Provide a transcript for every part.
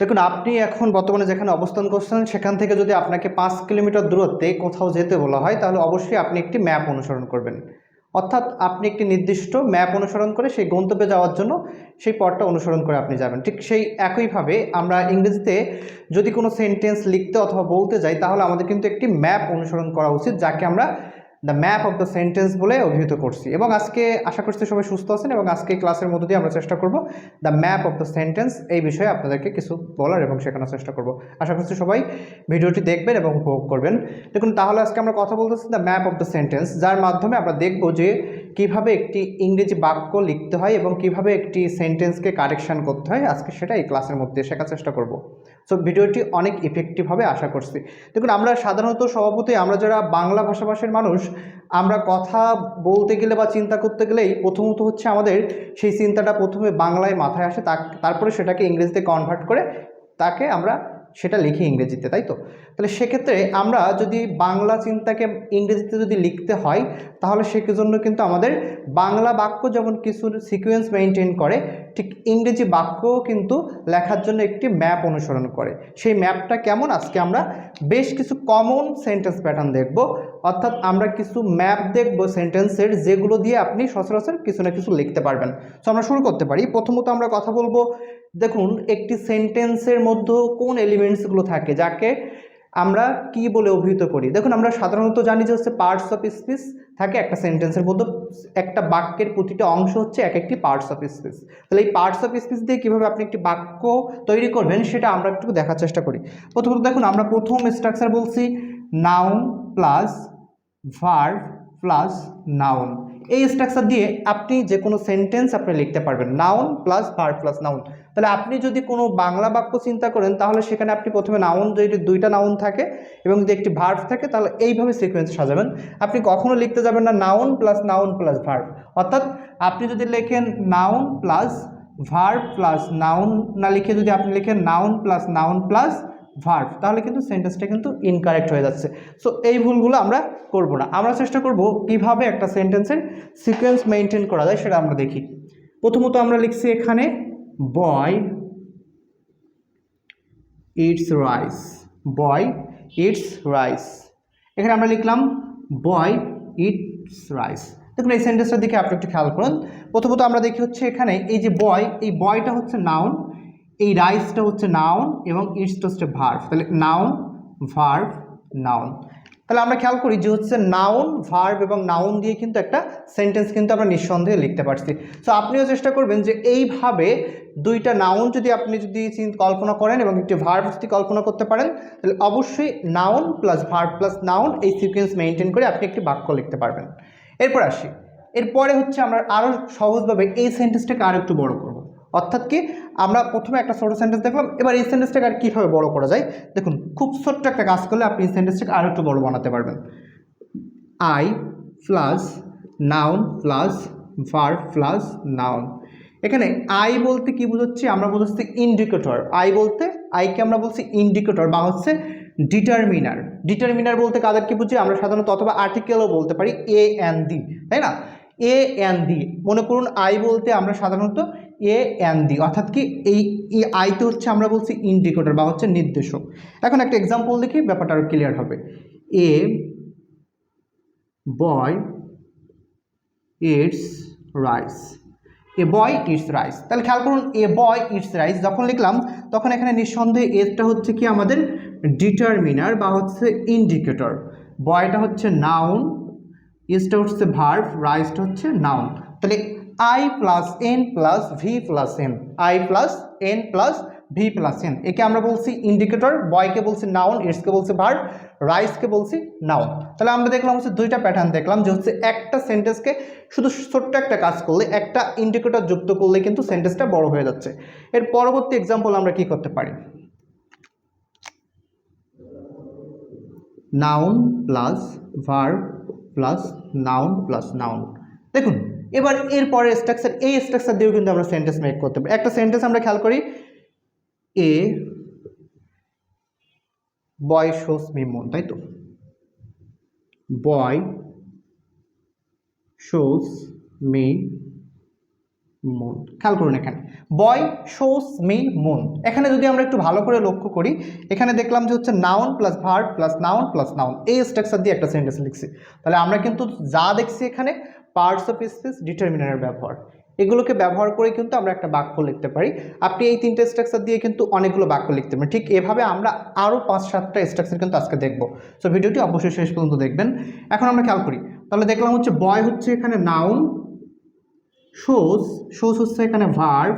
দেখুন, আপনি এখন বর্তমানে যেখানে অবস্থান করছেন, সেখান থেকে যদি আপনাকে পাঁচ কিলোমিটার দূরত্বে কোথাও যেতে বলা হয়, তাহলে অবশ্যই আপনি একটি ম্যাপ অনুসরণ করবেন। অর্থাৎ আপনি একটি নির্দিষ্ট ম্যাপ অনুসরণ করে সেই গন্তব্যে যাওয়ার জন্য সেই পথটা অনুসরণ করে আপনি যাবেন। ঠিক সেই একইভাবে আমরা ইংরেজিতে যদি কোনো সেন্টেন্স লিখতে অথবা বলতে যাই, তাহলে আমাদের কিন্তু একটি ম্যাপ অনুসরণ করা উচিত, যাকে আমরা the map of the sentence বলে অভিহিত করছি। এবং আজকে আশা করছি সবাই সুস্থ আছেন এবং আজকে ক্লাসের মধ্য দিয়ে আমরা চেষ্টা করব the map of the sentence এই বিষয়ে আপনাদেরকে কিছু বলার এবং শেখানোর চেষ্টা করব। আশা করছি সবাই ভিডিওটি দেখবেন এবং উপভোগ করবেন। দেখুন, তাহলে আজকে আমরা কথা বলতেছি the map of the sentence যার মাধ্যমে আমরা দেখব যে কীভাবে একটি ইংরেজি বাক্য লিখতে হয় এবং কীভাবে একটি সেন্টেন্সকে কারেকশন করতে হয়। আজকে সেটা এই ক্লাসের মধ্যে শেখার চেষ্টা করব। সো ভিডিওটি অনেক ইফেক্টিভ হবে আশা করছি। দেখুন, আমরা সাধারণত স্বভাবতই আমরা যারা বাংলা ভাষাভাষীর মানুষ, আমরা কথা বলতে গেলে বা চিন্তা করতে গেলেই প্রথমত হচ্ছে আমাদের সেই চিন্তাটা প্রথমে বাংলায় মাথায় আসে তারপরে সেটাকে ইংরেজিতে কনভার্ট করে তাকে আমরা সেটা লিখি ইংরেজিতে, তাই তো? তাহলে সেক্ষেত্রে আমরা যদি বাংলা চিন্তাকে ইংরেজিতে যদি লিখতে হয়, তাহলে সেজন্য কিন্তু আমাদের বাংলা বাক্য যেমন কিছু সিকোয়েন্স মেনটেন করে, ঠিক ইংরেজি বাক্যও কিন্তু লেখার জন্য একটি ম্যাপ অনুসরণ করে। সেই ম্যাপটা কেমন? আজকে আমরা বেশ কিছু কমন সেন্টেন্স প্যাটার্ন দেখব। অর্থাৎ আমরা কিছু ম্যাপ দেখব সেন্টেন্সের যেগুলো দিয়ে আপনি সচরাচর কিছু না কিছু লিখতে পারবেন। সো আমরা শুরু করতে পারি। প্রথমত আমরা কথা বলব দেখুন, একটি সেন্টেন্সের মধ্যে কোন এলিমেন্টসগুলো থাকে, যাকে আমরা কি বলে অভিহিত করি? দেখুন, আমরা সাধারণত জানি যে হচ্ছে পার্টস অফ স্পিচ থাকে একটা সেন্টেন্সের মধ্যে, একটা বাক্যের প্রতিটা অংশ হচ্ছে এক একটি পার্টস অফ স্পিচ তাহলে এই পার্টস অফ স্পিচ দিয়ে কীভাবে আপনি একটি বাক্য তৈরি করবেন, সেটা আমরা একটু দেখার চেষ্টা করি। প্রথমত দেখুন, আমরা প্রথম স্ট্রাকচার বলছি noun plus verb plus noun এই স্ট্রাকচার দিয়ে আপনি যে কোনো সেন্টেন্স আপনি লিখতে পারবেন noun plus verb plus noun তাহলে আপনি যদি কোনো বাংলা বাক্য চিন্তা করেন, তাহলে সেখানে আপনি প্রথমে নাউন যদি দুইটা নাউন থাকে এবং যদি একটি ভার্ভ থাকে, তাহলে এইভাবে সিকোয়েন্স সাজাবেন। আপনি কখনো লিখতে যাবেন না noun plus noun plus verb অর্থাৎ আপনি যদি লেখেন noun plus verb plus noun না লিখে যদি আপনি লেখেন noun plus noun plus verb তাহলে কিন্তু সেন্টেন্সটা কিন্তু ইনকারেক্ট হয়ে যাচ্ছে। সো এই ভুলগুলো আমরা করব না। আমরা চেষ্টা করব কীভাবে একটা সেন্টেন্সের সিকোয়েন্স মেনটেন করা যায়, সেটা আমরা দেখি। প্রথমত আমরা লিখছি এখানে boy eats rice boy eats rice এখানে আমরা লিখলাম বয় ইটস রাইস দেখুন এই সেন্টেন্সটার দিকে আপনি একটু খেয়াল করুন। প্রথমত আমরা দেখি হচ্ছে এখানে এই যে বয় এই বয়টা হচ্ছে নাউন এই রাইসটা হচ্ছে নাউন এবং ইটসটা হচ্ছে ভার্ভ তাহলে নাউন ভার্ভ নাউন তাহলে আমরা খেয়াল করি যে হচ্ছে নাউন ভার্ব এবং নাউন দিয়ে কিন্তু একটা সেন্টেন্স কিন্তু আমরা নিঃসন্দেহে লিখতে পারছি। সো আপনিও চেষ্টা করবেন যে এইভাবে দুইটা নাউন যদি আপনি যদি কল্পনা করেন এবং একটি ভার্ব যদি কল্পনা করতে পারেন, তাহলে অবশ্যই noun plus verb plus noun এই সিকোয়েন্স মেনটেন করে আপনি একটি বাক্য লিখতে পারবেন। এরপর আসি। এরপরে হচ্ছে আমরা আরও সহজভাবে এই সেন্টেন্সটাকে আরও একটু বড় করব। অর্থাৎ কি? আমরা প্রথমে একটা ছোটো সেন্টেন্স দেখলাম, এবার এই সেন্টেন্সটাকে আর কীভাবে বড় করা যায়? দেখুন, খুব ছোট্ট একটা কাজ করলে আপনি এই সেন্টেন্সটাকে আরও একটু বড় বানাতে পারবেন। I plus noun plus verb plus noun এখানে আই বলতে কি বুঝাচ্ছি? আমরা বুঝাচ্ছি ইন্ডিকেটর আই বলতে আইকে আমরা বলছি ইন্ডিকেটর বা হচ্ছে ডিটারমিনার ডিটারমিনার বলতে কাদেরকে বুঝি? আমরা সাধারণত অথবা আর্টিকেলও বলতে পারি এ এন দি তাই না? এ এন দি মনে করুন আই বলতে আমরা সাধারণত এ এন দি অর্থাৎ কি এই আইতে হচ্ছে আমরা বলছি ইন্ডিকেটর বা হচ্ছে নির্দেশক। এখন একটা এক্সাম্পল দেখি, ব্যাপারটা আরও ক্লিয়ার হবে। A boy eats rice a boy eats rice তাহলে খেয়াল করুন এ বয় ইটস রাইস যখন লিখলাম, তখন এখানে নিঃসন্দেহে এসটা হচ্ছে কি আমাদের ডিটারমিনার বা হচ্ছে ইন্ডিকেটর বয়টা হচ্ছে নাউন ইসটা হচ্ছে ভার্ভ রাইসটা হচ্ছে নাউন তাহলে I plus N plus V plus N I plus N plus V plus N একে আমরা বলছি ইন্ডিকেটর বয়কে বলছি নাউন ইটসকে বলছি ভার্ভ রাইসকে বলছি নাউন তাহলে আমরা দেখলাম হচ্ছে দুইটা প্যাটার্ন দেখলাম যে হচ্ছে একটা সেন্টেন্সকে শুধু ছোট্ট একটা কাজ করলে, একটা ইন্ডিকেটর যুক্ত করলে কিন্তু সেন্টেন্সটা বড় হয়ে যাচ্ছে। এর পরবর্তী এক্সাম্পল আমরা কি করতে পারি? Noun plus verb plus noun plus noun দেখুন, এবার এর পরের স্ট্রাকচার এই স্ট্রাকচার দিয়েও কিন্তু আমরা সেন্টেন্স মেক করতে পারি। একটা সেন্টেন্স আমরা খেয়াল করি এ বয় শোস মি মন তাই তো? বয় শোস মি মুন খেয়াল করুন এখানে। বয় শোস মি মুন এখানে যদি আমরা একটু ভালো করে লক্ষ্য করি, এখানে দেখলাম যে হচ্ছে noun plus verb plus noun plus noun এই স্ট্রাকচার দিয়ে একটা সেন্টেন্স লিখছি। তাহলে আমরা কিন্তু যা দেখছি এখানে পার্টস অফ স্পিচ ডিটারমিনারের ব্যবহার। এগুলোকে ব্যবহার করে কিন্তু আমরা একটা বাক্য লিখতে পারি। আপনি এই তিনটে স্ট্রাকচার দিয়ে কিন্তু অনেকগুলো বাক্য লিখতে পারেন। ঠিক এভাবে আমরা আরও পাঁচ সাতটা স্ট্রাকচার কিন্তু আজকে দেখব। সো ভিডিওটি অবশ্যই শেষ পর্যন্ত দেখবেন। এখন আমরা খেয়াল করি। তাহলে দেখলাম হচ্ছে বয় হচ্ছে এখানে নাউন শোজ শোজ হচ্ছে এখানে ভার্ভ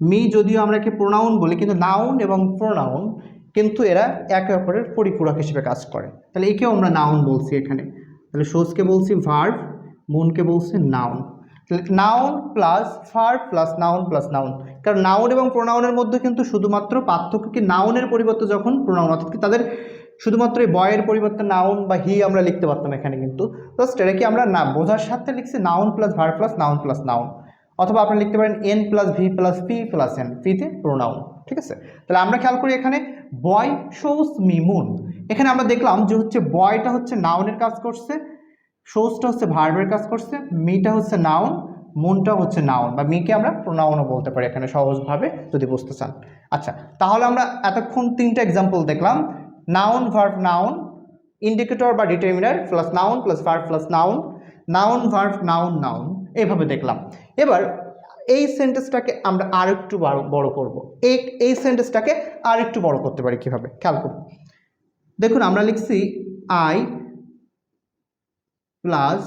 মি যদিও আমরা একে প্রোনাউন বলি, কিন্তু নাউন এবং প্রোনাউন কিন্তু এরা একে অপরের পরিপূরক হিসেবে কাজ করে। তাহলে একেও আমরা নাউন বলছি এখানে। তাহলে শোজকে বলছি ভার্ভ মুনকে বলছি নাউন তাহলে noun plus verb plus noun plus noun কারণ নাউন এবং প্রোনাউনের মধ্যে কিন্তু শুধুমাত্র পার্থক্য কি? নাউনের পরিবর্তে যখন প্রোনাউন অর্থাৎ তাদের শুধুমাত্র এই বয়ের পরিবর্তে নাউন বা হি আমরা লিখতে পারতাম এখানে কিন্তু। জাস্ট এটা কি আমরা না, বোঝার সাথে লিখছি noun plus verb plus noun plus noun অথবা আপনি লিখতে পারেন N plus V plus P plus N পিতে প্রোনাউন ঠিক আছে? তাহলে আমরা খেয়াল করি এখানে বয় শোস মি মুন এখানে আমরা দেখলাম যে হচ্ছে বয়টা হচ্ছে নাউনের কাজ করছে শোসটা হচ্ছে ভার্বের কাজ করছে মিটা হচ্ছে নাউন মুনটা হচ্ছে নাউন বা মিকে আমরা প্রোনাউনও বলতে পারি এখানে সহজভাবে যদি বুঝতে চান। আচ্ছা তাহলে আমরা এতক্ষণ তিনটা এক্সাম্পল দেখলাম। নাউন ভার্ব নাউন ইন্ডিকেটর বা determiner plus noun plus verb plus noun noun verb noun noun এভাবে দেখলাম। এবার এই সেন্টেন্সটাকে আমরা আর একটু বড় করব। এই এই সেন্টেন্সটাকে আর একটু বড় করতে পারি কীভাবে? খেয়াল করুন। দেখুন, আমরা লিখছি I plus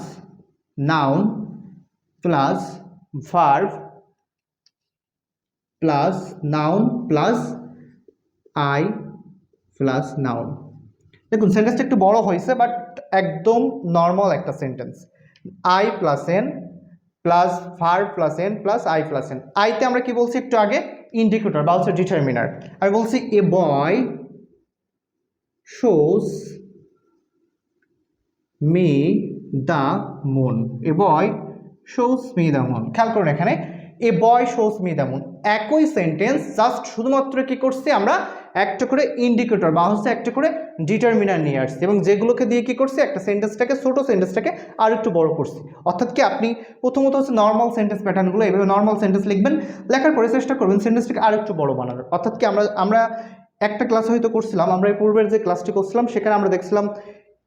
noun plus verb plus noun plus I plus noun দেখুন সেন্টেন্সটা একটু বড় হয়েছে বাট একদম নর্মাল একটা sentence I plus N plus verb plus N plus I plus N আইতে আমরা কি বলছি একটু আগে? ইন্ডিকেটর বা হচ্ছে ডিটারমিনার আমি বলছি a boy shows me the moon a boy shows me the moon খেয়াল করুন এখানে a boy shows me the moon একই সেন্টেন্স জাস্ট শুধুমাত্র কি করছি আমরা? একটা করে ইন্ডিকেটর বা হচ্ছে একটা করে ডিটারমিনার নিয়ে আসছি। এবং যেগুলোকে দিয়ে কি করছি? একটা সেন্টেন্সটাকে ছোটো সেন্টেন্সটাকে আর একটু বড় করছি। অর্থাৎ কি আপনি প্রথমত হচ্ছে নর্মাল সেন্টেন্স প্যাটার্নগুলো এভাবে নর্মাল সেন্টেন্স লিখবেন, লেখার পরে চেষ্টা করবেন সেন্টেন্সটাকে আর একটু বড় বানানোর। অর্থাৎ কি আমরা আমরা একটা ক্লাস হয়তো করছিলাম, আমরা এই পূর্বের যে ক্লাসটি করছিলাম, সেখানে আমরা দেখছিলাম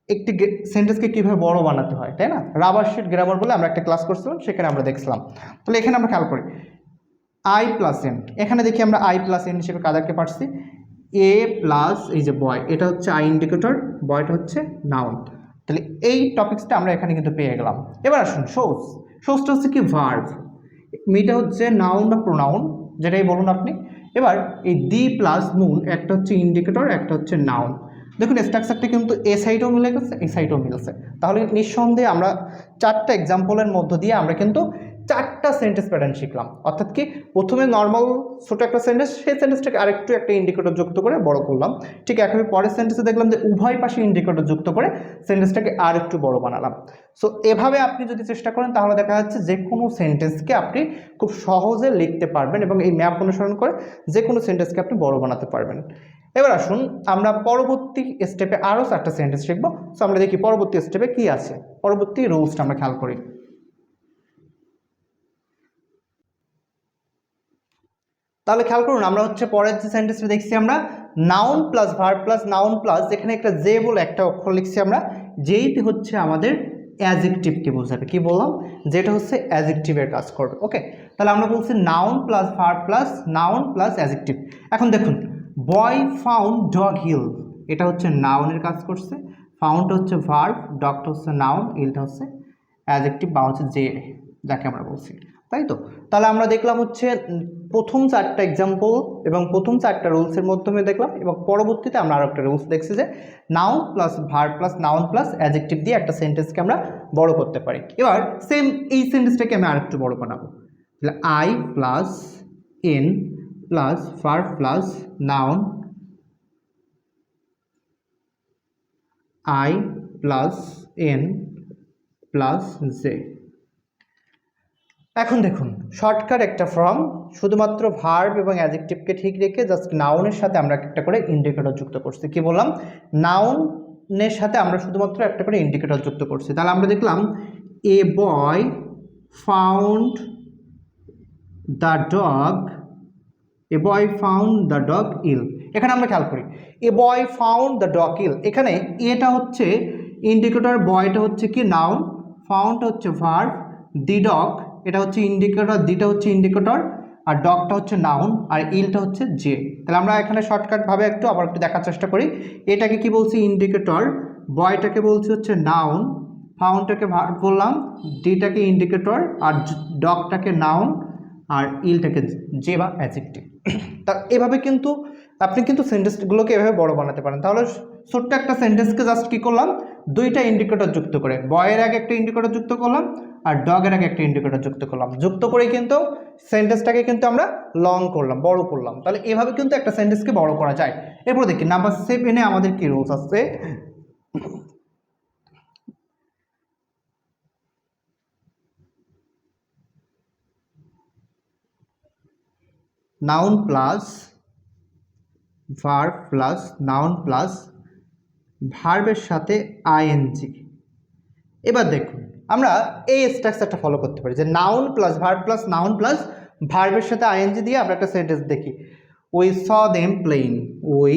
একটি সেন্টেন্সকে কীভাবে বড় বানাতে হয়, তাই না? রাবার শিট গ্রামার বলে আমরা একটা ক্লাস করছিলাম, সেখানে আমরা দেখছিলাম। তাহলে এখানে আমরা খেয়াল করি আই প্লাস এন এখানে দেখি আমরা আই প্লাস এন হিসেবে কাদারকে পারছি এ প্লাস এই যে বয় এটা হচ্ছে আই ইন্ডিকেটর বয়টা হচ্ছে নাউন তাহলে এই টপিক্সটা আমরা এখানে কিন্তু পেয়ে গেলাম। এবার আসুন শোস শোসটা হচ্ছে কি ভার্ভ মিটা হচ্ছে নাউন বা প্রোনাউন যেটাই বলুন আপনি। এবার এই দি প্লাস মুন একটা হচ্ছে ইন্ডিকেটর একটা হচ্ছে নাউন দেখুন স্ট্রাকচারটা কিন্তু এ সাইডেও মিলে গেছে এই সাইডেও মিলছে। তাহলে নিঃসন্দেহে আমরা চারটা এক্সাম্পলের মধ্য দিয়ে আমরা কিন্তু চারটা সেন্টেন্স প্যাটার্ন শিখলাম। অর্থাৎ কি, প্রথমে নর্মাল ছোটো একটা সেন্টেন্স সেই সেন্টেন্সটাকে আরেকটু একটা ইন্ডিকেটর যুক্ত করে বড় করলাম। ঠিক একভাবে পরের সেন্টেন্সে দেখলাম যে উভয় পাশে ইন্ডিকেটর যুক্ত করে সেন্টেন্সটাকে আর একটু বড় বানালাম। সো এভাবে আপনি যদি চেষ্টা করেন, তাহলে দেখা যাচ্ছে যে কোনো সেন্টেন্সকে আপনি খুব সহজে লিখতে পারবেন এবং এই ম্যাপ অনুসরণ করে যে কোনো সেন্টেন্সকে আপনি বড় বানাতে পারবেন। এবার আসুন, আমরা পরবর্তী স্টেপে আরও চারটা সেন্টেন্স শিখব। সো আমরা দেখি পরবর্তী স্টেপে কি আছে। পরবর্তী রুলসটা আমরা খেয়াল করি। তাহলে খেয়াল করুন, আমরা হচ্ছে পরের যে সেন্টেন্সটা দেখছি আমরা noun plus verb plus noun plus এখানে একটা জে বলে একটা অক্ষর লিখছি আমরা, যেইটি হচ্ছে আমাদের অ্যাজেকটিভকে বোঝাবে। কি বললাম? যেটা হচ্ছে অ্যাজেকটিভের কাজ করবে। ওকে তাহলে আমরা বলছি noun plus verb plus noun plus adjective এখন দেখুন বয় ফাউন্ড ডগ হিল এটা হচ্ছে নাউনের কাজ করছে। ফাউন্ড হচ্ছে ভার্ভ ডগটা হচ্ছে নাউন হিলটা হচ্ছে অ্যাজেকটিভ বা হচ্ছে যে, যাকে আমরা বলছি। তাই তো? তাহলে আমরা দেখলাম হচ্ছে প্রথম চারটা এক্সাম্পল এবং প্রথম চারটা রুলসের মাধ্যমে দেখলাম এবং পরবর্তীতে আমরা আরও একটা রুলস দেখছি যে noun plus verb plus noun plus adjective দিয়ে একটা সেন্টেন্সকে আমরা বড় করতে পারি। এবার সেম এই সেন্টেন্সটাকে আমি আরেকটু বড় বানাবো। তাহলে I plus N plus verb plus noun I plus N plus J এখন দেখুন শর্টকাট একটা ফর্ম শুধুমাত্র ভার্ব এবং অ্যাজেক্টিভকে ঠিক রেখে জাস্ট নাউনের সাথে আমরা একটা করে ইন্ডিকেটর যুক্ত করছি। কি বললাম? নাউনের সাথে আমরা শুধুমাত্র একটা করে ইন্ডিকেটর যুক্ত করছি। তাহলে আমরা দেখলাম a boy found the dog a boy found the dog ill এখানে আমরা খেয়াল করি a boy found the dog ill এখানে এটা হচ্ছে ইন্ডিকেটর বয়টা হচ্ছে কি? নাউন ফাউন্ড হচ্ছে ভার্ব দি ডগ এটা হচ্ছে ইন্ডিকেটর দিটা হচ্ছে ইন্ডিকেটর আর ডগটা হচ্ছে নাউন আর ইলটা হচ্ছে জে তাহলে আমরা এখানে শর্টকাটভাবে একটু আবার একটু দেখার চেষ্টা করি। এটাকে কি বলছি? ইন্ডিকেটর বয়টাকে বলছি হচ্ছে নাউন ফাউনটাকে বললাম ডিটাকে ইন্ডিকেটর আর ডগটাকে নাউন আর ইলটাকে যে বা অ্যাজেক্টিভ তা এভাবে কিন্তু আপনি কিন্তু সেন্টেন্সগুলোকে এভাবে বড় বানাতে পারেন। তাহলে ছোট্ট একটা সেন্টেন্সকে জাস্ট কী করলাম? দুইটা ইন্ডিকেটর যুক্ত করে। বয়ের আগে একটা ইন্ডিকেটর যুক্ত করলাম আর ডগের আগে একটা ইন্ডিকেটর যুক্ত করলাম। যুক্ত করে কিন্তু সেন্টেন্সটাকে কিন্তু আমরা লং করলাম, বড় করলাম। তাহলে এভাবে কিন্তু একটা সেন্টেন্সকে বড় করা যায়। এরপর দেখি নাম্বার সেভেনে আমাদের কি রুলস আছে? Noun plus verb plus noun plus ভার্বের সাথে আইএনজি এবার দেখুন আমরা এই স্ট্রাকচারটা ফলো করতে পারি। যে noun plus verb plus noun plus ভার্বের সাথে আইএনজি দিয়ে আমরা একটা সেন্টেন্স দেখি। We saw them playing we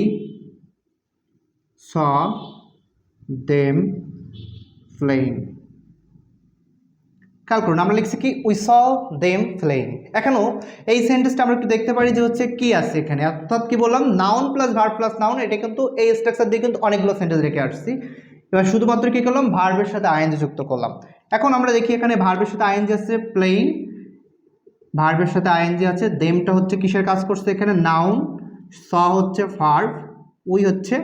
saw them playing খেয়াল করুন, আমরা লিখছি কি? উই স দেম ফ্লেইং এখনও এই সেন্টেন্সটা আমরা একটু দেখতে পারি যে হচ্ছে কি আছে এখানে। অর্থাৎ কি বললাম? Noun plus verb plus noun এটা কিন্তু এই স্ট্রাকচার দিয়ে কিন্তু অনেকগুলো সেন্টেন্স রেখে আসছি। এবার শুধুমাত্র কি করলাম? ভার্বের সাথে আইএনজি যুক্ত করলাম। এখন আমরা দেখি এখানে ভার্বের সাথে আইএনজি আছে প্লেইং ভার্বের সাথে আইএনজি আছে দেমটা হচ্ছে কিসের কাজ করছে এখানে? নাউন স হচ্ছে ভার্ব উই হচ্ছে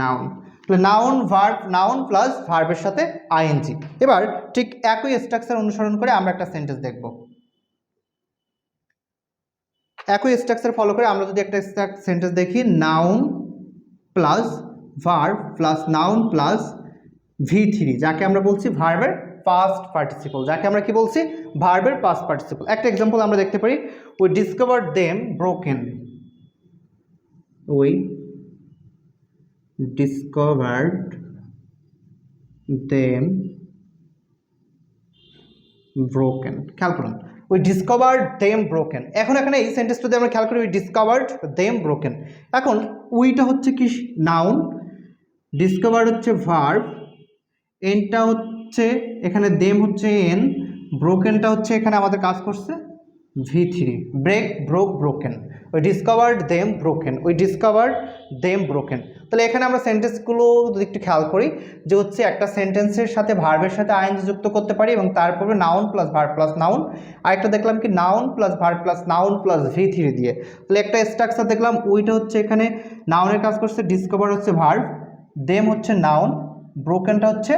নাউন তাহলে নাউন ভার্ব নাউন প্লাস ভার্বের সাথে আইএনজি এবার ঠিক একই স্ট্রাকচার অনুসরণ করে আমরা একটা সেন্টেন্স দেখব। একই স্ট্রাকচার ফলো করে আমরা যদি একটা সেন্টেন্স দেখি noun plus verb plus noun plus V three যাকে আমরা বলছি ভার্বের পাস্ট পার্টিসিপল যাকে আমরা কি বলছি? ভার্বের পাস্ট পার্টিসিপল একটা এক্সাম্পল আমরা দেখতে পারি we discover them broken we discovered them broken. খেয়াল করুন উই ডিসকভার্ড দেম ব্রোকেন এখন এখানে এই সেন্টেন্সটা যদি আমরা খেয়াল করি উই ডিসকভার্ড দেম ব্রোকেন এখন উইটা হচ্ছে কি? নাউন ডিসকভার্ড হচ্ছে ভার্ব এনটা হচ্ছে এখানে দেম হচ্ছে এন ব্রোকেনটা হচ্ছে এখানে আমাদের কাজ করছে V three break broke broken ওই ডিসকভার্ড দেম ব্রোকেন ওই ডিসকভার্ড দেম ব্রোকেন তাহলে এখানে আমরা সেন্টেন্সগুলো যদি একটু খেয়াল করি, যে হচ্ছে একটা সেন্টেন্সের সাথে ভার্বের সাথে আইন যুক্ত করতে পারি এবং তারপরে noun plus verb plus noun আরেকটা দেখলাম কি noun plus verb plus noun plus V three দিয়ে, তাহলে একটা স্ট্রাকচার দেখলাম, ওইটা হচ্ছে এখানে নাউনের কাজ করছে ডিসকভার হচ্ছে ভার্ব দেম হচ্ছে নাউন ব্রোকেনটা হচ্ছে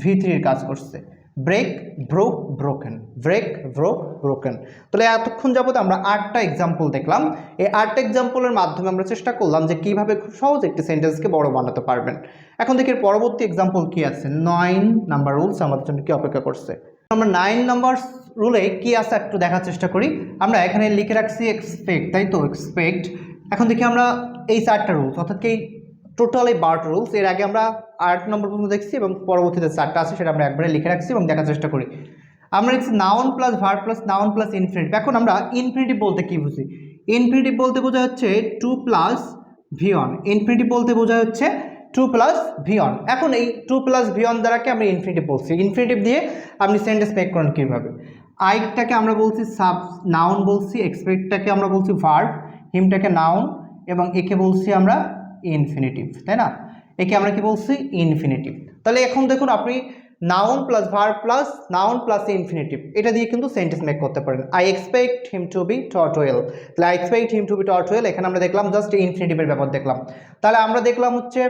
ভি থ্রির কাজ করছে। Break broke broken break broke broken তাহলে এতক্ষণ যাবত আমরা আটটা এক্সাম্পল দেখলাম। এই আটটা এক্সাম্পলের মাধ্যমে আমরা চেষ্টা করলাম যে কীভাবে খুব সহজ একটি সেন্টেন্সকে বড় বানাতে পারবেন। এখন দেখি পরবর্তী এক্সাম্পল কি আছে। নাইন নাম্বার রুলস আমাদের জন্য কি অপেক্ষা করছে? আমরা নাইন নাম্বার রুলে কি আছে একটু দেখার চেষ্টা করি। আমরা এখানে লিখে রাখছি এক্সপেক্ট তাই তো? এক্সপেক্ট এখন দেখি আমরা এই চারটা রুলস অর্থাৎ কি টোটাল এই বারোটা রুলস এর আগে আমরা আট নম্বর পর্যন্ত দেখছি এবং পরবর্তীতে চারটা আছে সেটা আমরা একবারে লিখে রাখছি এবং দেখার চেষ্টা করি। আমরা দেখছি noun plus verb plus noun plus infinitive এখন আমরা ইনফিনিটিভ বলতে কী বুঝি? ইনফিনিটিভ বলতে বোঝা হচ্ছে টু প্লাস ভিয়ন ইনফিনিটিভ বলতে বোঝা হচ্ছে টু প্লাস ভিয়ন এখন এই টু প্লাস ভিয়ন দ্বারাকে আমরা ইনফিনিটিভ বলছি। ইনফিনিটিভ দিয়ে আপনি সেন্টেন্স মেক করেন কীভাবে? আইকটাকে আমরা বলছি সাব নাউন বলছি এক্সপেক্টটাকে আমরা বলছি ভার্ভ হিমটাকে নাউন এবং একে বলছি আমরা ইনফিনিটিভ তাই না? একে আমরা কি বলছি? ইনফিনিটিভ তাহলে এখন দেখুন আপনি noun plus verb plus noun plus infinitive এটা দিয়ে কিন্তু সেন্টেন্স মেক করতে পারেন। I expect him to be tortoise তাহলে I expect him to be tortoise এখানে আমরা দেখলাম জাস্ট ইনফিনিটিভের ব্যাপার দেখলাম। তাহলে আমরা দেখলাম হচ্ছে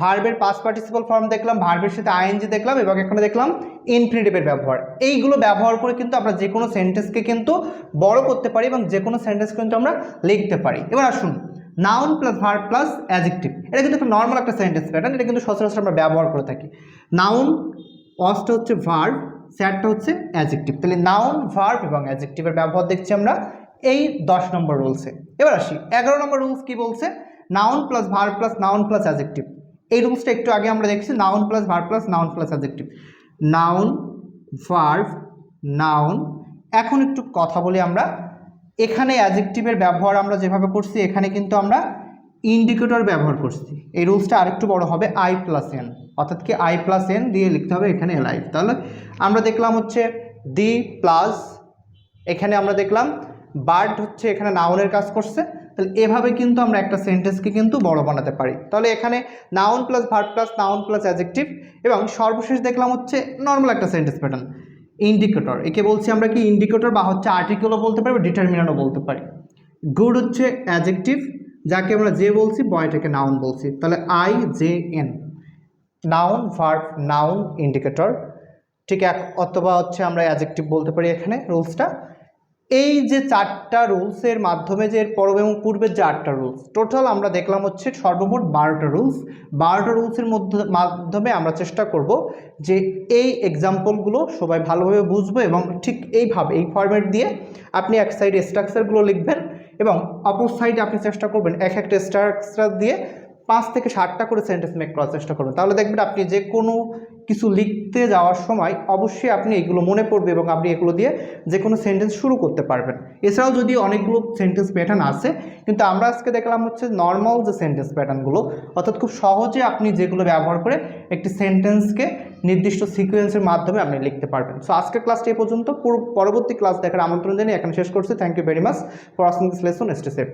ভার্বের পাস পার্টিসিপাল ফর্ম দেখলাম ভার্বের সাথে আইএনজি দেখলাম এবং এখানে দেখলাম ইনফিনিটিভের ব্যবহার। এইগুলো ব্যবহার করে কিন্তু আমরা যে কোনো সেন্টেন্সকে কিন্তু বড় করতে পারি এবং যে কোনো সেন্টেন্স কিন্তু আমরা লিখতে পারি। এবার আসুন। Noun plus verb plus adjective এটা কিন্তু একটা নর্মাল একটা সেন্টেন্স প্যাটার্ন এটা কিন্তু সচরাচর আমরা ব্যবহার করে থাকি। নাউন অসটা হচ্ছে ভার্ব স্যারটা হচ্ছে অ্যাজেক্টিভ তাহলে নাউন ভার্ব এবং অ্যাজেক্টিভের ব্যবহার দেখছি আমরা এই দশ নম্বর রুলসে এবার আসি, এগারো নম্বর রুলস কি বলছে? Noun plus verb plus noun plus adjective এই রুলসটা একটু আগে আমরা দেখছি noun plus verb plus noun plus adjective noun verb noun এখন একটু কথা বলি আমরা এখানে অ্যাজেক্টিভের ব্যবহার আমরা যেভাবে করছি, এখানে কিন্তু আমরা ইন্ডিকেটর ব্যবহার করছি। এই রুলসটা আরেকটু বড় হবে আই প্লাস এন অর্থাৎ কি আই প্লাস এন দিয়ে লিখতে হবে এখানে এলাইভ তাহলে আমরা দেখলাম হচ্ছে দি প্লাস এখানে আমরা দেখলাম বার্ড হচ্ছে এখানে নাউনের কাজ করছে। তাহলে এভাবে কিন্তু আমরা একটা সেন্টেন্সকে কিন্তু বড় বানাতে পারি। তাহলে এখানে noun plus verb plus noun plus adjective এবং সর্বশেষ দেখলাম হচ্ছে নর্মাল একটা সেন্টেন্স প্যাটার্ন ইন্ডিকেটর একে বলছি আমরা কি ইন্ডিকেটর বা হচ্ছে আর্টিকেলও বলতে পারি বা ডিটারমিনারও বলতে পারি। গুড হচ্ছে অ্যাজেকটিভ যাকে আমরা যে বলছি বয়টাকে নাউন বলছি। তাহলে I J N noun verb noun indicator ঠিক এক, অথবা হচ্ছে আমরা অ্যাজেকটিভ বলতে পারি এখানে রুলসটা এই যে চারটা রুলসের মাধ্যমে যে পরব এবং পূর্বের যে আটটা রুলস টোটাল আমরা দেখলাম হচ্ছে সর্বমোট বারোটা রুলস বারোটা রুলসের মধ্যে, মাধ্যমে আমরা চেষ্টা করব যে এই এক্সাম্পলগুলো সবাই ভালোভাবে বুঝব এবং ঠিক এইভাবে, এই ফরম্যাট দিয়ে আপনি এক সাইডে স্ট্রাকচারগুলো লিখবেন এবং অপর সাইডে আপনি চেষ্টা করবেন এক একটা স্ট্রাকচার দিয়ে পাঁচ থেকে ষাটটা করে সেন্টেন্স মেক করার চেষ্টা করবেন। তাহলে দেখবেন আপনি যে কোনো কিছু লিখতে যাওয়ার সময় অবশ্যই আপনি এগুলো মনে পড়বে এবং আপনি এগুলো দিয়ে যে কোনো সেন্টেন্স শুরু করতে পারবেন। এছাড়াও যদি অনেকগুলো সেন্টেন্স প্যাটার্ন আছে, কিন্তু আমরা আজকে দেখলাম হচ্ছে নর্মাল যে সেন্টেন্স প্যাটার্নগুলো অর্থাৎ খুব সহজে আপনি যেগুলো ব্যবহার করে একটি সেন্টেন্সকে নির্দিষ্ট সিকোয়েন্সের মাধ্যমে আপনি লিখতে পারবেন। সো আজকের ক্লাসটি এ পর্যন্ত। পুরো পরবর্তী ক্লাস দেখার আমন্ত্রণ জানিয়ে এখানে শেষ করছি। Thank you very much for using this lesson stay safe